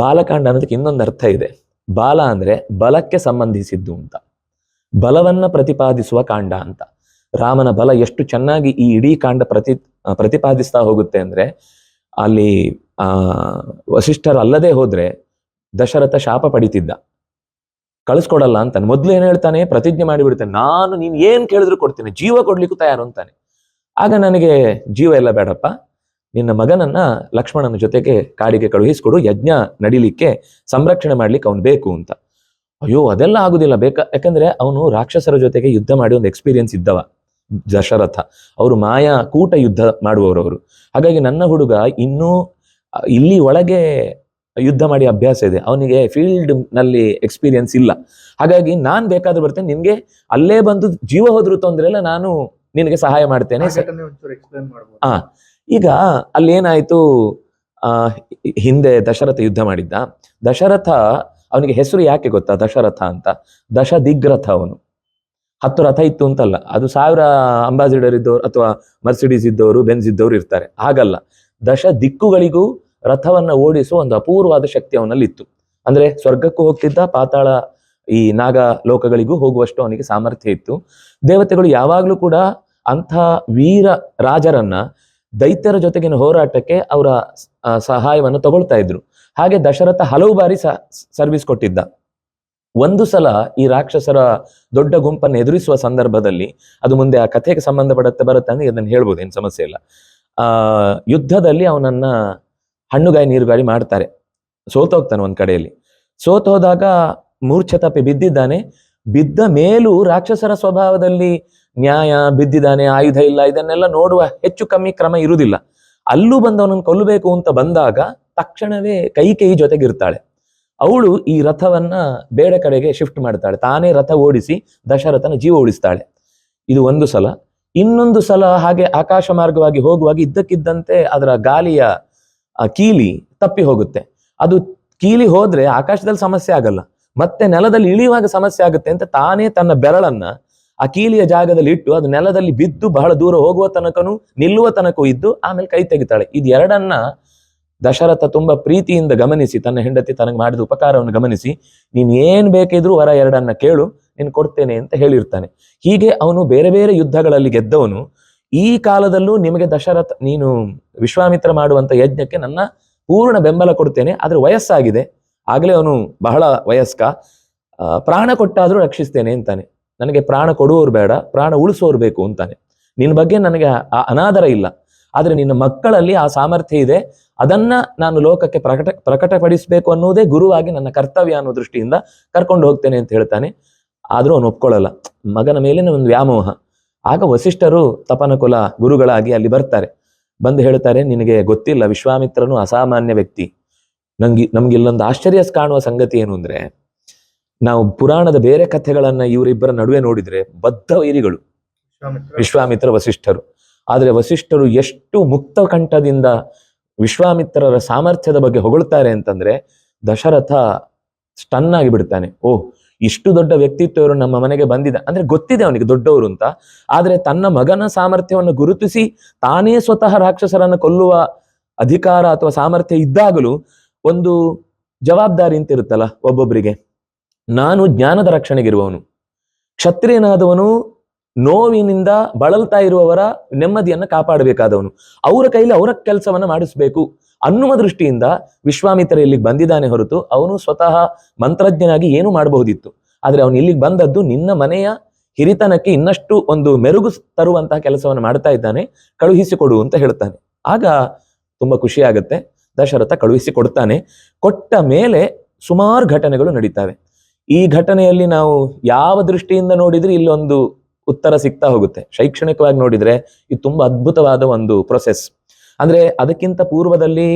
ಬಾಲಕಾಂಡ ಅನ್ನೋದಕ್ಕೆ ಇನ್ನೊಂದು ಅರ್ಥ ಇದೆ. ಬಾಲ ಅಂದ್ರೆ ಬಲಕ್ಕೆ ಸಂಬಂಧಿಸಿದ್ದು ಅಂತ. ಬಲವನ್ನ ಪ್ರತಿಪಾದಿಸುವ ಕಾಂಡ ಅಂತ. ರಾಮನ ಬಲ ಎಷ್ಟು ಚೆನ್ನಾಗಿ ಈ ಇಡೀ ಕಾಂಡ ಪ್ರತಿ ಪ್ರತಿಪಾದಿಸ್ತಾ ಹೋಗುತ್ತೆ ಅಂದ್ರೆ ಅಲ್ಲಿ, ಆ ವಸಿಷ್ಠರು ಅಲ್ಲದೆ ಹೋದ್ರೆ ದಶರಥ ಶಾಪ ಪಡಿತಿದ್ದ. ಕಳಿಸ್ಕೊಡಲ್ಲ ಅಂತ ಮೊದ್ಲು ಏನ್ ಹೇಳ್ತಾನೆ? ಪ್ರತಿಜ್ಞೆ ಮಾಡಿಬಿಡ್ತಾನೆ ನಾನು ನೀನ್ ಏನ್ ಕೇಳಿದ್ರು ಕೊಡ್ತೇನೆ. ಜೀವ ಕೊಡ್ಲಿಕ್ಕೂ ತಯಾರು ಅಂತಾನೆ. ಆಗ ನನಗೆ ಜೀವ ಎಲ್ಲ ಬೇಡಪ್ಪ. ನಿನ್ನ ಮಗನನ್ನ ಲಕ್ಷ್ಮಣನ ಜೊತೆಗೆ ಕಾಡಿಗೆ ಕಳುಹಿಸಿಕೊಡು ಯಜ್ಞ ನಡಿಲಿಕ್ಕೆ ಸಂರಕ್ಷಣೆ ಮಾಡ್ಲಿಕ್ಕೆ ಅವನು ಬೇಕು ಅಂತ. ಅಯ್ಯೋ ಅದೆಲ್ಲ ಆಗುದಿಲ್ಲ ಬೇಕಾ. ಯಾಕಂದ್ರೆ ಅವನು ರಾಕ್ಷಸರ ಜೊತೆಗೆ ಯುದ್ಧ ಮಾಡಿ ಒಂದು ಎಕ್ಸ್ಪೀರಿಯನ್ಸ್ ಇದ್ದವ ದಶರಥ. ಅವರು ಮಾಯಾ ಕೂಟ ಯುದ್ಧ ಮಾಡುವವರು ಅವರು ಹಾಗಾಗಿ ನನ್ನ ಹುಡುಗ ಇನ್ನೂ ಇಲ್ಲಿ ಒಳಗೆ ಯುದ್ಧ ಮಾಡಿ ಅಭ್ಯಾಸ ಇದೆ. ಅವನಿಗೆ ಫೀಲ್ಡ್ನಲ್ಲಿ ಎಕ್ಸ್ಪೀರಿಯನ್ಸ್ ಇಲ್ಲ. ಹಾಗಾಗಿ ನಾನ್ ಬೇಕಾದ್ರೂ ಬರ್ತೇನೆ. ನಿನ್ಗೆ ಅಲ್ಲೇ ಬಂದು ಜೀವ ಹೋದ್ರು ತೊಂದ್ರೆ ಇಲ್ಲ. ನಾನು ನಿನಗೆ ಸಹಾಯ ಮಾಡ್ತೇನೆ. ಈಗ ಅಲ್ಲಿ ಏನಾಯ್ತು ಆ, ಹಿಂದೆ ದಶರಥ ಯುದ್ಧ ಮಾಡಿದ್ದ. ದಶರಥ, ಅವನಿಗೆ ಹೆಸರು ಯಾಕೆ ಗೊತ್ತಾ? ದಶರಥ ಅಂತ. ದಶ ದಿಗ್ರಥ ಅವನು. ಹತ್ತು ರಥ ಇತ್ತು ಅಂತಲ್ಲ. ಅದು ಸಾವಿರ ಅಂಬಾಸಿಡರ್ ಇದ್ದವರು ಅಥವಾ ಮರ್ಸಿಡೀಸ್ ಇದ್ದವರು ಬೆನ್ಸ್ ಇದ್ದವರು ಇರ್ತಾರೆ. ಹಾಗಲ್ಲ. ದಶ ದಿಕ್ಕುಗಳಿಗೂ ರಥವನ್ನ ಓಡಿಸುವ ಒಂದು ಅಪೂರ್ವವಾದ ಶಕ್ತಿ ಅವನಲ್ಲಿ ಇತ್ತು ಅಂದ್ರೆ ಸ್ವರ್ಗಕ್ಕೂ ಹೋಗ್ತಿದ್ದ, ಪಾತಾಳ ಈ ನಾಗ ಲೋಕಗಳಿಗೂ ಹೋಗುವಷ್ಟು ಅವನಿಗೆ ಸಾಮರ್ಥ್ಯ ಇತ್ತು. ದೇವತೆಗಳು ಯಾವಾಗ್ಲೂ ಕೂಡ ಅಂಥ ವೀರ ರಾಜರನ್ನ ದೈತ್ಯರ ಜೊತೆಗಿನ ಹೋರಾಟಕ್ಕೆ ಅವರ ಸಹಾಯವನ್ನು ತಗೊಳ್ತಾ ಇದ್ರು. ಹಾಗೆ ದಶರಥ ಹಲವು ಬಾರಿ ಸರ್ವಿಸ್ ಕೊಟ್ಟಿದ್ದ. ಒಂದು ಸಲ ಈ ರಾಕ್ಷಸರ ದೊಡ್ಡ ಗುಂಪನ್ನು ಎದುರಿಸುವ ಸಂದರ್ಭದಲ್ಲಿ, ಅದು ಮುಂದೆ ಆ ಕಥೆಗೆ ಸಂಬಂಧಪಡುತ್ತೆ ಬರುತ್ತೆ ಅಂದ್ರೆ ಇದನ್ನು ಹೇಳ್ಬೋದು, ಏನು ಸಮಸ್ಯೆ ಇಲ್ಲ. ಆ, ಯುದ್ಧದಲ್ಲಿ ಅವನನ್ನ ಹಣ್ಣುಗಾಯಿ ನೀರುಗಾಯಿ ಮಾಡ್ತಾರೆ. ಸೋತೋಗ್ತಾನೆ ಒಂದ್ ಕಡೆಯಲ್ಲಿ. ಸೋತೋದಾಗ ಮೂರ್ಛೆ ತಪ್ಪಿ ಬಿದ್ದಿದ್ದಾನೆ. ಬಿದ್ದ ಮೇಲೂ ರಾಕ್ಷಸರ ಸ್ವಭಾವದಲ್ಲಿ ನ್ಯಾಯ, ಬಿದ್ದಿದ್ದಾನೆ, ಆಯುಧ ಇಲ್ಲ, ಇದನ್ನೆಲ್ಲ ನೋಡುವ ಹೆಚ್ಚು ಕಮ್ಮಿ ಕ್ರಮ ಇರುವುದಿಲ್ಲ. ಅಲ್ಲೂ ಬಂದವನನ್ನು ಕೊಲ್ಲಬೇಕು ಅಂತ ಬಂದಾಗ ತಕ್ಷಣವೇ ಕೈ ಕೈ ಜೊತೆಗಿರ್ತಾಳೆ. ಅವಳು ಈ ರಥವನ್ನ ಬೇರೆ ಕಡೆಗೆ ಶಿಫ್ಟ್ ಮಾಡ್ತಾಳೆ. ತಾನೇ ರಥ ಓಡಿಸಿ ದಶರಥನ ಜೀವ ಉಳಿಸ್ತಾಳೆ. ಇದು ಒಂದು ಸಲ. ಇನ್ನೊಂದು ಸಲ ಹಾಗೆ ಆಕಾಶ ಮಾರ್ಗವಾಗಿ ಹೋಗುವಾಗ ಇದ್ದಕ್ಕಿದ್ದಂತೆ ಅದರ ಗಾಲಿಯ ಕೀಲಿ ತಪ್ಪಿ ಹೋಗುತ್ತೆ. ಅದು ಕೀಲಿ ಹೋದ್ರೆ ಆಕಾಶದಲ್ಲಿ ಸಮಸ್ಯೆ ಆಗಲ್ಲ. ಮತ್ತೆ ನೆಲದಲ್ಲಿ ಇಳಿಯುವಾಗ ಸಮಸ್ಯೆ ಆಗುತ್ತೆ ಅಂತ ತಾನೇ ತನ್ನ ಬೆರಳನ್ನ ಆ ಕೀಲಿಯ ಜಾಗದಲ್ಲಿ ಇಟ್ಟು ಅದು ನೆಲದಲ್ಲಿ ಬಿದ್ದು ಬಹಳ ದೂರ ಹೋಗುವ ತನಕನೂ ನಿಲ್ಲುವ ತನಕೂ ಇದ್ದು ಆಮೇಲೆ ಕೈ ತೆಗಿತಾಳೆ. ಇದು ಎರಡನ್ನ ದಶರಥ ತುಂಬಾ ಪ್ರೀತಿಯಿಂದ ಗಮನಿಸಿ, ತನ್ನ ಹೆಂಡತಿ ತನಗೆ ಮಾಡಿದ ಉಪಕಾರವನ್ನು ಗಮನಿಸಿ, ನೀನ್ ಏನ್ ಬೇಕಿದ್ರು ವರ ಎರಡನ್ನ ಕೇಳು, ನೀನು ಕೊಡ್ತೇನೆ ಅಂತ ಹೇಳಿರ್ತಾನೆ. ಹೀಗೆ ಅವನು ಬೇರೆ ಬೇರೆ ಯುದ್ಧಗಳಲ್ಲಿ ಗೆದ್ದವನು. ಈ ಕಾಲದಲ್ಲೂ ನಿಮಗೆ ದಶರಥ, ನೀನು ವಿಶ್ವಾಮಿತ್ರ ಮಾಡುವಂತ ಯಜ್ಞಕ್ಕೆ ನನ್ನ ಪೂರ್ಣ ಬೆಂಬಲ ಕೊಡ್ತೇನೆ, ಆದ್ರೆ ವಯಸ್ಸಾಗಿದೆ. ಆಗ್ಲೇ ಅವನು ಬಹಳ ವಯಸ್ಕ. ಪ್ರಾಣ ಕೊಟ್ಟಾದ್ರೂ ರಕ್ಷಿಸ್ತೇನೆ ಅಂತಾನೆ. ನನಗೆ ಪ್ರಾಣ ಕೊಡುವವರು ಬೇಡ, ಪ್ರಾಣ ಉಳಿಸೋರು ಬೇಕು ಅಂತಾನೆ. ನಿನ್ನ ಬಗ್ಗೆ ನನಗೆ ಆ ಅನಾದರ ಇಲ್ಲ. ಆದರೆ ನಿನ್ನ ಮಕ್ಕಳಲ್ಲಿ ಆ ಸಾಮರ್ಥ್ಯ ಇದೆ. ಅದನ್ನ ನಾನು ಲೋಕಕ್ಕೆ ಪ್ರಕಟ, ಪ್ರಕಟಪಡಿಸಬೇಕು ಅನ್ನೋದೇ ಗುರುವಾಗಿ ನನ್ನ ಕರ್ತವ್ಯ ಅನ್ನೋ ದೃಷ್ಟಿಯಿಂದ ಕರ್ಕೊಂಡು ಹೋಗ್ತೇನೆ ಅಂತ ಹೇಳ್ತಾನೆ. ಆದರೂ ಅವನು ಒಪ್ಕೊಳ್ಳಲ್ಲ. ಮಗನ ಮೇಲಿನ ಒಂದು ವ್ಯಾಮೋಹ. ಆಗ ವಸಿಷ್ಠರು ತಪನಕುಲ ಗುರುಗಳಾಗಿ ಅಲ್ಲಿ ಬರ್ತಾರೆ. ಬಂದು ಹೇಳ್ತಾರೆ, ನಿನಗೆ ಗೊತ್ತಿಲ್ಲ, ವಿಶ್ವಾಮಿತ್ರನು ಅಸಾಮಾನ್ಯ ವ್ಯಕ್ತಿ. ನಂಗೆ ನಮ್ಗೆ ಇಲ್ಲೊಂದು ಆಶ್ಚರ್ಯ ಕಾಣುವ ಸಂಗತಿ ಏನು ಅಂದ್ರೆ ನಾವು ಪುರಾಣದ ಬೇರೆ ಕಥೆಗಳನ್ನ ಇವರಿಬ್ಬರ ನಡುವೆ ನೋಡಿದ್ರೆ ಬದ್ಧ ವೈರಿಗಳು ವಿಶ್ವಾಮಿತ್ರ. ವಸಿಷ್ಠರು. ಆದ್ರೆ ವಸಿಷ್ಠರು ಎಷ್ಟು ಮುಕ್ತ ಕಂಠದಿಂದ ವಿಶ್ವಾಮಿತ್ರರ ಸಾಮರ್ಥ್ಯದ ಬಗ್ಗೆ ಹೊಗಳ್ತಾರೆ ಅಂತಂದ್ರೆ ದಶರಥ ಸ್ಟನ್ ಆಗಿ ಬಿಡ್ತಾನೆ. ಓಹ್ ಇಷ್ಟು ದೊಡ್ಡ ವ್ಯಕ್ತಿತ್ವ ಇವರು ನಮ್ಮ ಮನೆಗೆ ಬಂದಿದೆ ಅಂದ್ರೆ ಗೊತ್ತಿದೆ ಅವನಿಗೆ ದೊಡ್ಡವರು ಅಂತ ಆದ್ರೆ ತನ್ನ ಮಗನ ಸಾಮರ್ಥ್ಯವನ್ನು ಗುರುತಿಸಿ ತಾನೇ ಸ್ವತಃ ರಾಕ್ಷಸರನ್ನು ಕೊಲ್ಲುವ ಅಧಿಕಾರ ಅಥವಾ ಸಾಮರ್ಥ್ಯ ಇದ್ದಾಗಲೂ ಒಂದು ಜವಾಬ್ದಾರಿ ಅಂತ ಇರುತ್ತಲ್ಲ ಒಬ್ಬೊಬ್ಬರಿಗೆ ನಾನು ಜ್ಞಾನದ ರಕ್ಷಣೆಗಿರುವವನು. ಕ್ಷತ್ರಿಯನಾದವನು ನೋವಿನಿಂದ ಬಳಲ್ತಾ ಇರುವವರ ನೆಮ್ಮದಿಯನ್ನು ಕಾಪಾಡಬೇಕಾದವನು. ಅವರ ಕೈಲಿ ಅವರ ಕೆಲಸವನ್ನು ಮಾಡಿಸ್ಬೇಕು. ಅನ್ನುವ ದೃಷ್ಟಿಯಿಂದ ವಿಶ್ವಾಮಿತ್ರ ಇಲ್ಲಿಗೆ ಬಂದಿದ್ದಾನೆ ಹೊರತು ಅವನು ಸ್ವತಃ ಮಂತ್ರಜ್ಞನಾಗಿ ಏನು ಮಾಡಬಹುದಿತ್ತು. ಆದರೆ ಅವನು ಇಲ್ಲಿಗೆ ಬಂದದ್ದು ನಿನ್ನ ಮನೆಯ ಹಿರಿತನಕ್ಕೆ ಇನ್ನಷ್ಟು ಒಂದು ಮೆರುಗು ತರುವಂತಹ ಕೆಲಸವನ್ನು ಮಾಡ್ತಾ ಇದ್ದಾನೆ. ಕಳುಹಿಸಿಕೊಡು ಅಂತ ಹೇಳ್ತಾನೆ. ಆಗ ತುಂಬಾ ಖುಷಿ ಆಗುತ್ತೆ ದಶರಥ ಕಳುಹಿಸಿ ಕೊಡ್ತಾನೆ. ಕೊಟ್ಟ ಮೇಲೆ ಸುಮಾರು ಘಟನೆಗಳು ನಡೀತವೆ. ಈ ಘಟನೆಯಲ್ಲಿ ನಾವು ಯಾವ ದೃಷ್ಟಿಯಿಂದ ನೋಡಿದ್ರೆ ಇಲ್ಲೊಂದು ಉತ್ತರ ಸಿಗ್ತಾ ಹೋಗುತ್ತೆ. ಶೈಕ್ಷಣಿಕವಾಗಿ ನೋಡಿದ್ರೆ ಇದು ತುಂಬಾ ಅದ್ಭುತವಾದ ಒಂದು ಪ್ರೊಸೆಸ್ ಅಂದ್ರೆ ಅದಕ್ಕಿಂತ ಪೂರ್ವದಲ್ಲಿ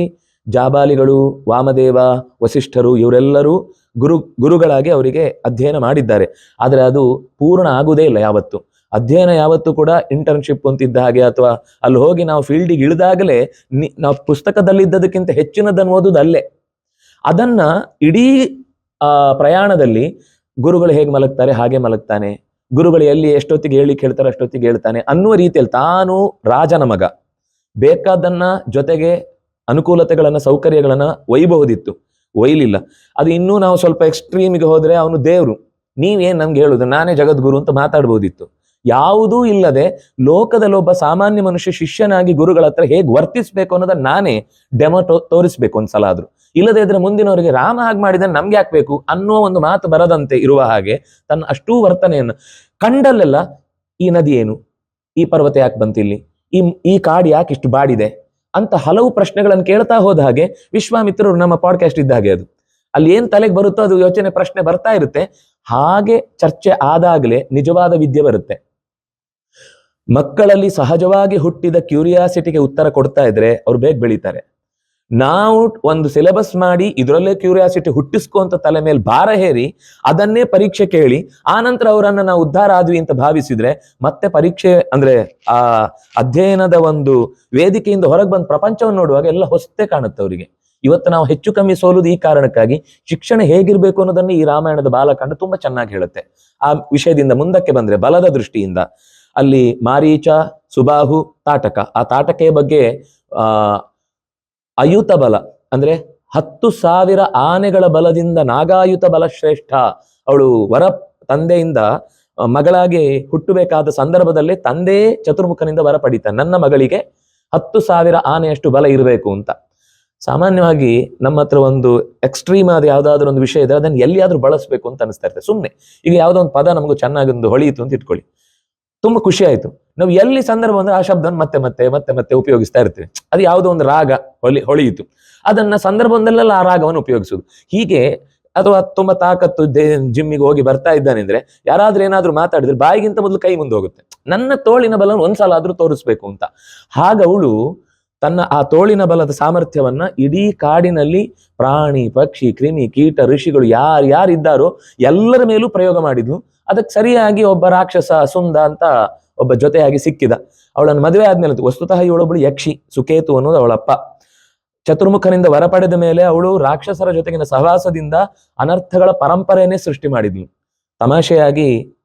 ಜಾಬಾಲಿಗಳು, ವಾಮದೇವ, ವಸಿಷ್ಠರು ಇವರೆಲ್ಲರೂ ಗುರು, ಗುರುಗಳಾಗಿ ಅವರಿಗೆ ಅಧ್ಯಯನ ಮಾಡಿದ್ದಾರೆ. ಆದರೆ ಅದು ಪೂರ್ಣ ಆಗುವುದೇ ಇಲ್ಲ ಯಾವತ್ತು. ಅಧ್ಯಯನ ಯಾವತ್ತು ಕೂಡ ಇಂಟರ್ನ್ಶಿಪ್ ಅಂತಿದ್ದ ಹಾಗೆ ಅಥವಾ ಅಲ್ಲಿ ಹೋಗಿ ನಾವು ಫೀಲ್ಡಿಗೆ ಇಳಿದಾಗಲೇ ನಾವು ಪುಸ್ತಕದಲ್ಲಿದ್ದದಕ್ಕಿಂತ ಹೆಚ್ಚಿನದನ್ನು ಓದುದು ಅಲ್ಲೇ. ಅದನ್ನ ಇಡೀ ಆ ಪ್ರಯಾಣದಲ್ಲಿ ಗುರುಗಳು ಹೇಗೆ ಮಲಗ್ತಾರೆ, ಹಾಗೆ ಮಲಗ್ತಾನೆ. ಗುರುಗಳು ಎಲ್ಲಿ ಎಷ್ಟೊತ್ತಿಗೆ ಹೇಳಿ ಕೇಳ್ತಾರೆ ಅಷ್ಟೊತ್ತಿಗೆ ಹೇಳ್ತಾನೆ ಅನ್ನುವ ರೀತಿಯಲ್ಲಿ ತಾನು ರಾಜನ ಮಗ. ಬೇಕಾದನ್ನ ಜೊತೆಗೆ ಅನುಕೂಲತೆಗಳನ್ನ, ಸೌಕರ್ಯಗಳನ್ನ ಒಯ್ಯಬಹುದಿತ್ತು. ಒಯ್ಲಿಲ್ಲ. ಅದು ಇನ್ನೂ ನಾವು ಸ್ವಲ್ಪ ಎಕ್ಸ್ಟ್ರೀಮಿಗೆ ಹೋದ್ರೆ ಅವನು ದೇವ್ರು. ನೀವೇನ್ ನಮ್ಗೆ ಹೇಳುದು? ನಾನೇ ಜಗದ್ಗುರು ಅಂತ ಮಾತಾಡ್ಬೋದಿತ್ತು. ಯಾವುದೂ ಇಲ್ಲದೆ ಲೋಕದಲ್ಲಿ ಒಬ್ಬ ಸಾಮಾನ್ಯ ಮನುಷ್ಯ ಶಿಷ್ಯನಾಗಿ ಗುರುಗಳ ಹತ್ರ ಹೇಗೆ ವರ್ತಿಸ್ಬೇಕು ಅನ್ನೋದನ್ನ ನಾನೇ ಡೆಮೋ ತೋರಿಸ್ಬೇಕು ಒಂದ್ಸಲ ಆದ್ರೂ ಇಲ್ಲದೆ ಇದ್ರೆ ಮುಂದಿನವರಿಗೆ ರಾಮ ಹಾಗೆ ಮಾಡಿದ್ರೆ ನಮ್ಗೆ ಹಾಕ್ಬೇಕು ಅನ್ನೋ ಒಂದು ಮಾತು ಬರದಂತೆ ಇರುವ ಹಾಗೆ ತನ್ನ ಅಷ್ಟೂ ವರ್ತನೆಯನ್ನು ಕಂಡಲ್ಲೆಲ್ಲ ಈ ನದಿ ಏನು? ಈ ಪರ್ವತ ಯಾಕೆ ಬಂತಿಲ್ಲಿ? ಈ ಈ ಕಾಡು ಯಾಕೆ ಇಷ್ಟು ಬಾಡಿದೆ? ಅಂತ ಹಲವು ಪ್ರಶ್ನೆಗಳನ್ನು ಕೇಳ್ತಾ ಹೋದ ಹಾಗೆ ವಿಶ್ವಾಮಿತ್ರರು ನಮ್ಮ ಪಾಡ್ಕಾಸ್ಟ್ ಇದ್ದ ಹಾಗೆ ಅದು. ಅಲ್ಲಿ ಏನ್ ತಲೆಗೆ ಬರುತ್ತೋ ಅದು ಯೋಚನೆ ಪ್ರಶ್ನೆ ಬರ್ತಾ ಇರುತ್ತೆ. ಹಾಗೆ ಚರ್ಚೆ ಆದಾಗಲೇ ನಿಜವಾದ ವಿದ್ಯೆ ಬರುತ್ತೆ. ಮಕ್ಕಳಲ್ಲಿ ಸಹಜವಾಗಿ ಹುಟ್ಟಿದ ಕ್ಯೂರಿಯಾಸಿಟಿಗೆ ಉತ್ತರ ಕೊಡ್ತಾ ಇದ್ರೆ ಅವ್ರು ಬೇಗ ಬೆಳೀತಾರೆ. ನಾವು ಒಂದು ಸಿಲೆಬಸ್ ಮಾಡಿ ಇದರಲ್ಲೇ ಕ್ಯೂರಿಯಾಸಿಟಿ ಹುಟ್ಟಿಸ್ಕೊಂತ ತಲೆ ಮೇಲೆ ಭಾರ ಹೇರಿ, ಅದನ್ನೇ ಪರೀಕ್ಷೆ ಕೇಳಿ, ಆ ನಂತರ ಅವರನ್ನ ನಾವು ಉದ್ಧಾರ ಆದ್ವಿ ಅಂತ ಭಾವಿಸಿದ್ರೆ, ಮತ್ತೆ ಪರೀಕ್ಷೆ ಅಂದ್ರೆ ಆ ಅಧ್ಯಯನದ ಒಂದು ವೇದಿಕೆಯಿಂದ ಹೊರಗೆ ಬಂದು ಪ್ರಪಂಚವನ್ನು ನೋಡುವಾಗ ಎಲ್ಲ ಹೊಸತೆ ಕಾಣುತ್ತೆ ಅವರಿಗೆ. ಇವತ್ತು ನಾವು ಹೆಚ್ಚು ಕಮ್ಮಿ ಸೋಲುದು ಈ ಕಾರಣಕ್ಕಾಗಿ, ಶಿಕ್ಷಣ ಹೇಗಿರ್ಬೇಕು ಅನ್ನೋದನ್ನ ಈ ರಾಮಾಯಣದ ಬಾಲಕಾಂಡ ತುಂಬಾ ಚೆನ್ನಾಗಿ ಹೇಳುತ್ತೆ. ಆ ವಿಷಯದಿಂದ ಮುಂದಕ್ಕೆ ಬಂದ್ರೆ ಬಲದ ದೃಷ್ಟಿಯಿಂದ, ಅಲ್ಲಿ ಮಾರೀಚ, ಸುಬಾಹು, ತಾಟಕ, ಆ ತಾಟಕೆಯ ಬಗ್ಗೆ ಅಯುತ ಬಲ. ಅಂದ್ರೆ ಹತ್ತು ಸಾವಿರ ಆನೆಗಳ ಬಲದಿಂದ ನಾಗಾಯುತ ಬಲ ಶ್ರೇಷ್ಠ. ಅವಳು ವರ ತಂದೆಯಿಂದ ಮಗಳಾಗಿ ಹುಟ್ಟಬೇಕಾದ ಸಂದರ್ಭದಲ್ಲಿ ತಂದೆ ಚತುರ್ಮುಖನಿಂದ ವರ ಪಡಿತಾನೆ ನನ್ನ ಮಗಳಿಗೆ ಹತ್ತು ಸಾವಿರ ಆನೆಯಷ್ಟು ಬಲ ಇರಬೇಕು ಅಂತ. ಸಾಮಾನ್ಯವಾಗಿ ನಮ್ಮ ಹತ್ರ ಒಂದು ಎಕ್ಸ್ಟ್ರೀಮ್ ಆದ ಯಾವ್ದಾದ್ರು ಒಂದು ವಿಷಯ ಇದ್ರೆ ಅದನ್ನ ಎಲ್ಲಿಯಾದ್ರೂ ಬಳಸಬೇಕು ಅಂತ ಅನಿಸ್ತಾ ಇರ್ತದೆ. ಸುಮ್ಮನೆ ಈಗ ಯಾವುದೋ ಒಂದು ಪದ ನಮಗೂ ಚೆನ್ನಾಗಿ ಒಂದು ಹೊಳೆಯಿತು ಅಂತ ಇಟ್ಕೊಳ್ಳಿ. ತುಂಬಾ ಖುಷಿ ಆಯ್ತು. ನಾವು ಎಲ್ಲಿ ಸಂದರ್ಭ ಆ ಶಬ್ದವನ್ನು ಮತ್ತೆ ಮತ್ತೆ ಮತ್ತೆ ಮತ್ತೆ ಉಪಯೋಗಿಸ್ತಾ ಇರ್ತೀವಿ. ಅದು ಯಾವುದೋ ಒಂದು ರಾಗ ಹೊಳಿ ಹೊಳೆಯಿತು. ಅದನ್ನ ಸಂದರ್ಭದಲ್ಲೆಲ್ಲ ಆ ರಾಗವನ್ನು ಉಪಯೋಗಿಸುದು ಹೀಗೆ ಅಥವಾ ತುಂಬಾ ತಾಕತ್ತು ಜಿಮ್ಮಿಗೆ ಹೋಗಿ ಬರ್ತಾ ಇದ್ದಾನೆ ಅಂದ್ರೆ ಯಾರಾದ್ರೂ ಏನಾದ್ರೂ ಮಾತಾಡಿದ್ರೆ ಬಾಯಿಗಿಂತ ಮೊದಲು ಕೈ ಮುಂದೆ ಹೋಗುತ್ತೆ. ನನ್ನ ತೋಳಿನ ಬಲವನ್ನು ಒಂದ್ಸಲ ಆದ್ರೂ ತೋರಿಸ್ಬೇಕು ಅಂತ. ಹಾಗ ಅವಳು ತನ್ನ ಆ ತೋಳಿನ ಬಲದ ಸಾಮರ್ಥ್ಯವನ್ನ ಇಡೀ ಕಾಡಿನಲ್ಲಿ ಪ್ರಾಣಿ, ಪಕ್ಷಿ, ಕ್ರಿಮಿ, ಕೀಟ, ಋಷಿಗಳು ಯಾರು ಯಾರಿದ್ದಾರೋ ಎಲ್ಲರ ಮೇಲೂ ಪ್ರಯೋಗ ಮಾಡಿದ್ಲು. ಅದಕ್ಕೆ ಸರಿಯಾಗಿ ಒಬ್ಬ ರಾಕ್ಷಸ, ಸುಂದ ಅಂತ ಒಬ್ಬ ಜೊತೆಯಾಗಿ ಸಿಕ್ಕಿದ. ಅವಳನ್ನು ಮದುವೆ ಆದ್ಮೇಲೆ ವಸ್ತುತಃ ಇವಳೊಬ್ಬಳು ಯಕ್ಷಿ, ಸುಕೇತು ಅನ್ನೋದು ಅವಳಪ್ಪ ಚತುರ್ಮುಖನಿಂದ ವರ ಪಡೆದ ಮೇಲೆ ಅವಳು ರಾಕ್ಷಸರ ಜೊತೆಗಿನ ಸಹವಾಸದಿಂದ ಅನರ್ಥಗಳ ಪರಂಪರೆಯನ್ನೇ ಸೃಷ್ಟಿ ಮಾಡಿದ್ಲು. ತಮಾಷೆಯಾಗಿ,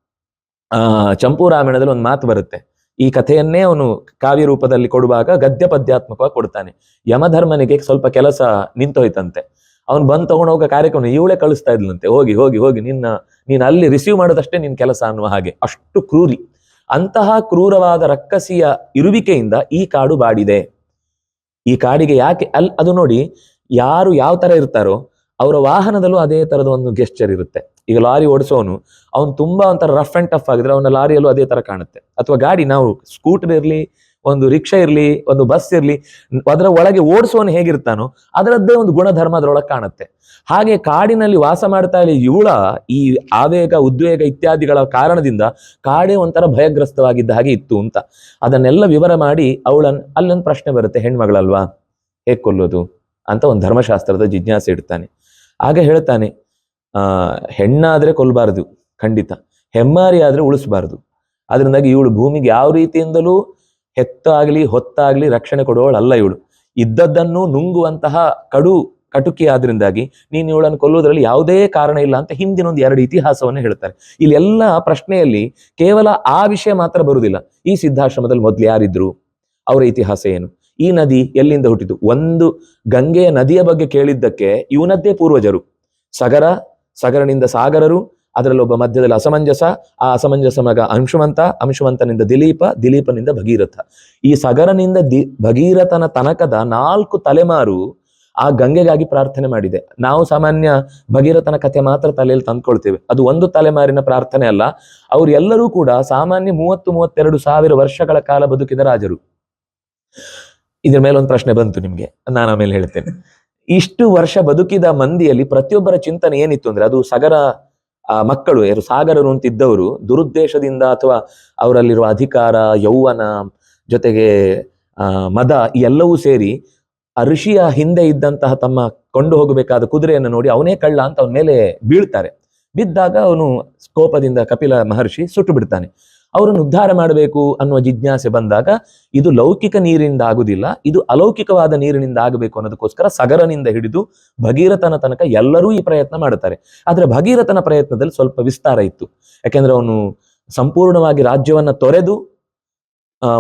ಆ, ಚಂಪು ರಾಮಾಯಣದಲ್ಲಿ ಒಂದು ಮಾತು ಬರುತ್ತೆ. ಈ ಕಥೆಯನ್ನೇ ಅವನು ಕಾವ್ಯ ರೂಪದಲ್ಲಿ ಕೊಡುವಾಗ ಗದ್ಯ ಪದ್ಯಾತ್ಮಕವಾಗಿ ಕೊಡ್ತಾನೆ. ಯಮಧರ್ಮನಿಗೆ ಸ್ವಲ್ಪ ಕೆಲಸ ನಿಂತೋಯ್ತಂತೆ. ಅವನು ಬಂದು ತಗೊಂಡು ಹೋಗೋ ಕಾರ್ಯಕ್ರಮ ಇವಳೇ ಕಳಿಸ್ತಾ ಇದ್ಲಂತೆ. ಹೋಗಿ ಹೋಗಿ ಹೋಗಿ, ನಿನ್ನ, ನೀನು ಅಲ್ಲಿ ರಿಸೀವ್ ಮಾಡೋದಷ್ಟೇ ನಿನ್ನ ಕೆಲಸ ಅನ್ನುವ ಹಾಗೆ. ಅಷ್ಟು ಕ್ರೂರಿ. ಅಂತಹ ಕ್ರೂರವಾದ ರಕ್ಕಸಿಯ ಇರುವಿಕೆಯಿಂದ ಈ ಕಾಡು ಬಾಡಿದೆ. ಈ ಕಾಡಿಗೆ ಯಾಕೆ ಅಲ್, ಅದು ನೋಡಿ, ಯಾರು ಯಾವ ತರ ಇರ್ತಾರೋ ಅವರ ವಾಹನದಲ್ಲೂ ಅದೇ ತರದ ಒಂದು ಗೆಸ್ಚರ್ ಇರುತ್ತೆ. ಈಗ ಲಾರಿ ಓಡಿಸೋನು, ಅವ್ನು ತುಂಬಾ ಒಂಥರ ರಫ್ ಅಂಡ್ ಟಫ್ ಆಗಿದ್ರೆ ಅವನ ಲಾರಿಯಲ್ಲೂ ಅದೇ ತರ ಕಾಣುತ್ತೆ. ಅಥವಾ ಗಾಡಿ, ನಾವು ಸ್ಕೂಟರ್ ಇರ್ಲಿ ಒಂದು ರಿಕ್ಷಾ ಇರಲಿ, ಒಂದು ಬಸ್ ಇರಲಿ, ಅದರ ಒಳಗೆ ಓಡಿಸೋನು ಹೇಗಿರ್ತಾನೋ ಅದರದ್ದೇ ಒಂದು ಗುಣಧರ್ಮ ಅದರೊಳಗೆ ಕಾಣುತ್ತೆ. ಹಾಗೆ ಕಾಡಿನಲ್ಲಿ ವಾಸ ಮಾಡ್ತಾ ಇಲ್ಲಿ ಇವಳ ಈ ಆವೇಗ, ಉದ್ವೇಗ ಇತ್ಯಾದಿಗಳ ಕಾರಣದಿಂದ ಕಾಡೇ ಒಂಥರ ಭಯಗ್ರಸ್ತವಾಗಿದ್ದ ಹಾಗೆ ಇತ್ತು ಅಂತ. ಅದನ್ನೆಲ್ಲ ವಿವರ ಮಾಡಿ ಅವಳನ್, ಅಲ್ಲೊಂದು ಪ್ರಶ್ನೆ ಬರುತ್ತೆ, ಹೆಣ್ಮಗಳಲ್ವಾ? ಹೇಗೆ ಕೊಲ್ಲೋದು? ಅಂತ ಒಂದು ಧರ್ಮಶಾಸ್ತ್ರದ ಜಿಜ್ಞಾಸೆ ಇಡ್ತಾನೆ. ಆಗ ಹೇಳ್ತಾನೆ, ಆ, ಹೆಣ್ಣಾದ್ರೆ ಕೊಲ್ಬಾರ್ದು, ಖಂಡಿತ. ಹೆಮ್ಮಾರಿ ಆದ್ರೆ ಉಳಿಸಬಾರದು. ಅದರಿಂದಾಗಿ ಇವಳು ಭೂಮಿಗೆ ಯಾವ ರೀತಿಯಿಂದಲೂ ಹೆತ್ತಾಗ್ಲಿ, ಹೊತ್ತಾಗ್ಲಿ ರಕ್ಷಣೆ ಕೊಡುವವಳಲ್ಲ ಇವಳು. ಇದ್ದದ್ದನ್ನು ನುಂಗುವಂತಹ ಕಡು ಕಟುಕಿ ಆದ್ರಿಂದಾಗಿ ನೀನು ಇವಳನ್ನು ಕೊಲ್ಲುವುದರಲ್ಲಿ ಯಾವುದೇ ಕಾರಣ ಇಲ್ಲ ಅಂತ ಹಿಂದಿನ ಒಂದು ಎರಡು ಇತಿಹಾಸವನ್ನು ಹೇಳ್ತಾರೆ. ಇಲ್ಲಿ ಪ್ರಶ್ನೆಯಲ್ಲಿ ಕೇವಲ ಆ ವಿಷಯ ಮಾತ್ರ ಬರುವುದಿಲ್ಲ. ಈ ಸಿದ್ಧಾಶ್ರಮದಲ್ಲಿ ಮೊದಲು ಯಾರಿದ್ರು? ಅವರ ಇತಿಹಾಸ ಏನು? ಈ ನದಿ ಎಲ್ಲಿಂದ ಹುಟ್ಟಿತು? ಒಂದು ಗಂಗೆಯ ನದಿಯ ಬಗ್ಗೆ ಕೇಳಿದ್ದಕ್ಕೆ ಇವನದ್ದೇ ಪೂರ್ವಜರು. ಸಗರ, ಸಗರನಿಂದ ಸಾಗರರು ಅದರಲ್ಲಿ ಒಬ್ಬ ಮಧ್ಯದಲ್ಲಿ ಅಸಮಂಜಸ, ಆ ಅಸಮಂಜಸ ಮಗ ಅಂಶುವಂತ, ಅಂಶುವಂತನಿಂದ ದಿಲೀಪ, ದಿಲೀಪನಿಂದ ಭಗೀರಥ. ಈ ಸಗರನಿಂದ ದಿ, ಭಗೀರಥನ ತನಕದ ನಾಲ್ಕು ತಲೆಮಾರು ಆ ಗಂಗೆಗಾಗಿ ಪ್ರಾರ್ಥನೆ ಮಾಡಿದೆ. ನಾವು ಸಾಮಾನ್ಯ ಭಗೀರಥನ ಕಥೆ ಮಾತ್ರ ತಲೆಯಲ್ಲಿ ತಂದ್ಕೊಳ್ತೇವೆ. ಅದು ಒಂದು ತಲೆಮಾರಿನ ಪ್ರಾರ್ಥನೆ ಅಲ್ಲ. ಅವರೆಲ್ಲರೂ ಕೂಡ ಸಾಮಾನ್ಯ ಮೂವತ್ತು, ಮೂವತ್ತೆರಡು ಸಾವಿರ ವರ್ಷಗಳ ಕಾಲ ಬದುಕಿದ ರಾಜರು. ಇದ್ರ ಮೇಲೆ ಒಂದು ಪ್ರಶ್ನೆ ಬಂತು ನಿಮ್ಗೆ. ನಾನು ಆಮೇಲೆ ಹೇಳ್ತೇನೆ. ಇಷ್ಟು ವರ್ಷ ಬದುಕಿದ ಮಂದಿಯಲ್ಲಿ ಪ್ರತಿಯೊಬ್ಬರ ಚಿಂತನೆ ಏನಿತ್ತು ಅಂದ್ರೆ ಅದು ಸಗರ ಆ, ಮಕ್ಕಳು, ಯಾರು ಸಾಗರರು ಅಂತಿದ್ದವರು, ದುರುದ್ದೇಶದಿಂದ ಅಥವಾ ಅವರಲ್ಲಿರುವ ಅಧಿಕಾರ, ಯೌವನ ಜೊತೆಗೆ ಮದ ಎಲ್ಲವೂ ಸೇರಿ ಋಷಿಯ ಹಿಂದೆ ಇದ್ದಂತಹ ತಮ್ಮ ಕೊಂಡು ಹೋಗಬೇಕಾದ ಕುದುರೆಯನ್ನು ನೋಡಿ ಅವನೇ ಕಳ್ಳ ಅಂತ ಅವನ ಮೇಲೆ ಬೀಳ್ತಾರೆ. ಬಿದ್ದಾಗ ಅವನು ಕೋಪದಿಂದ ಕಪಿಲ ಮಹರ್ಷಿ ಸುಟ್ಟು ಬಿಡ್ತಾನೆ. ಅವರನ್ನು ಉದ್ಧಾರ ಮಾಡಬೇಕು ಅನ್ನುವ ಜಿಜ್ಞಾಸೆ ಬಂದಾಗ ಇದು ಲೌಕಿಕ ನೀರಿನಿಂದ ಆಗುದಿಲ್ಲ ಇದು ಅಲೌಕಿಕವಾದ ನೀರಿನಿಂದ ಆಗಬೇಕು ಅನ್ನೋದಕ್ಕೋಸ್ಕರ ಸಗರನಿಂದ ಹಿಡಿದು ಭಗೀರಥನ ತನಕ ಎಲ್ಲರೂ ಈ ಪ್ರಯತ್ನ ಮಾಡುತ್ತಾರೆ. ಆದ್ರೆ ಭಗೀರಥನ ಪ್ರಯತ್ನದಲ್ಲಿ ಸ್ವಲ್ಪ ವಿಸ್ತಾರ ಇತ್ತು. ಯಾಕೆಂದ್ರೆ ಅವನು ಸಂಪೂರ್ಣವಾಗಿ ರಾಜ್ಯವನ್ನ ತೊರೆದು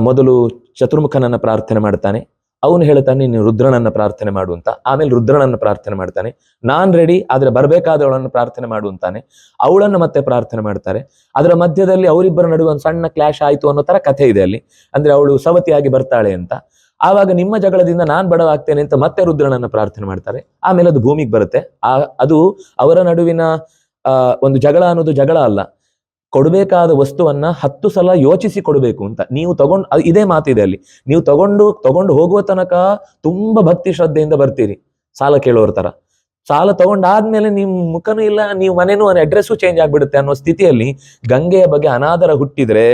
ಮೊದಲು ಚತುರ್ಮುಖನನ್ನ ಪ್ರಾರ್ಥನೆ ಮಾಡ್ತಾನೆ. ಅವನು ಹೇಳ್ತಾನೆ ನೀನು ರುದ್ರನನ್ನ ಪ್ರಾರ್ಥನೆ ಮಾಡು ಅಂತ. ಆಮೇಲೆ ರುದ್ರನನ್ನ ಪ್ರಾರ್ಥನೆ ಮಾಡ್ತಾನೆ. ನಾನ್ ರೆಡಿ ಆದ್ರೆ ಬರಬೇಕಾದವಳನ್ನು ಪ್ರಾರ್ಥನೆ ಮಾಡು ಅಂತಾನೆ. ಅವಳನ್ನು ಮತ್ತೆ ಪ್ರಾರ್ಥನೆ ಮಾಡ್ತಾರೆ. ಅದರ ಮಧ್ಯದಲ್ಲಿ ಅವರಿಬ್ಬರ ನಡುವೆ ಒಂದು ಸಣ್ಣ ಕ್ಲಾಶ್ ಆಯ್ತು ಅನ್ನೋ ತರ ಕಥೆ ಇದೆ ಅಲ್ಲಿ. ಅಂದ್ರೆ ಅವಳು ಸವತಿಯಾಗಿ ಬರ್ತಾಳೆ ಅಂತ. ಆವಾಗ ನಿಮ್ಮ ಜಗಳದಿಂದ ನಾನ್ ಬಡವಾಗ್ತೇನೆ ಅಂತ ಮತ್ತೆ ರುದ್ರನನ್ನ ಪ್ರಾರ್ಥನೆ ಮಾಡ್ತಾರೆ. ಆಮೇಲೆ ಅದು ಭೂಮಿಗೆ ಬರುತ್ತೆ. ಆ, ಅದು ಅವರ ನಡುವಿನ ಒಂದು ಜಗಳ ಅನ್ನೋದು ಜಗಳ ಅಲ್ಲ. ಕೊಡಬೇಕಾದ ವಸ್ತುವನ್ನ ಹತ್ತು ಸಲ ಯೋಚಿಸಿ ಕೊಡಬೇಕು ಅಂತ. ನೀವು ತಗೊಂಡು ಇದೇ ಮಾತಿದೆ ಅಲ್ಲಿ. ನೀವು ತಗೊಂಡು ತಗೊಂಡು ಹೋಗುವ ತನಕ ತುಂಬಾ ಭಕ್ತಿ ಶ್ರದ್ಧೆಯಿಂದ ಬರ್ತೀರಿ. ಸಾಲ ಕೇಳೋರ ತರ. ಸಾಲ ತಗೊಂಡಾದ್ಮೇಲೆ ನಿಮ್ ಮುಖನೂ ಇಲ್ಲ, ನೀವು ಮನೆನೂ ಅಡ್ರೆಸ್ಸು ಚೇಂಜ್ ಆಗ್ಬಿಡುತ್ತೆ ಅನ್ನೋ ಸ್ಥಿತಿಯಲ್ಲಿ ಗಂಗೆಯ ಬಗ್ಗೆ ಅನಾದರ ಹುಟ್ಟಿದ್ರೆ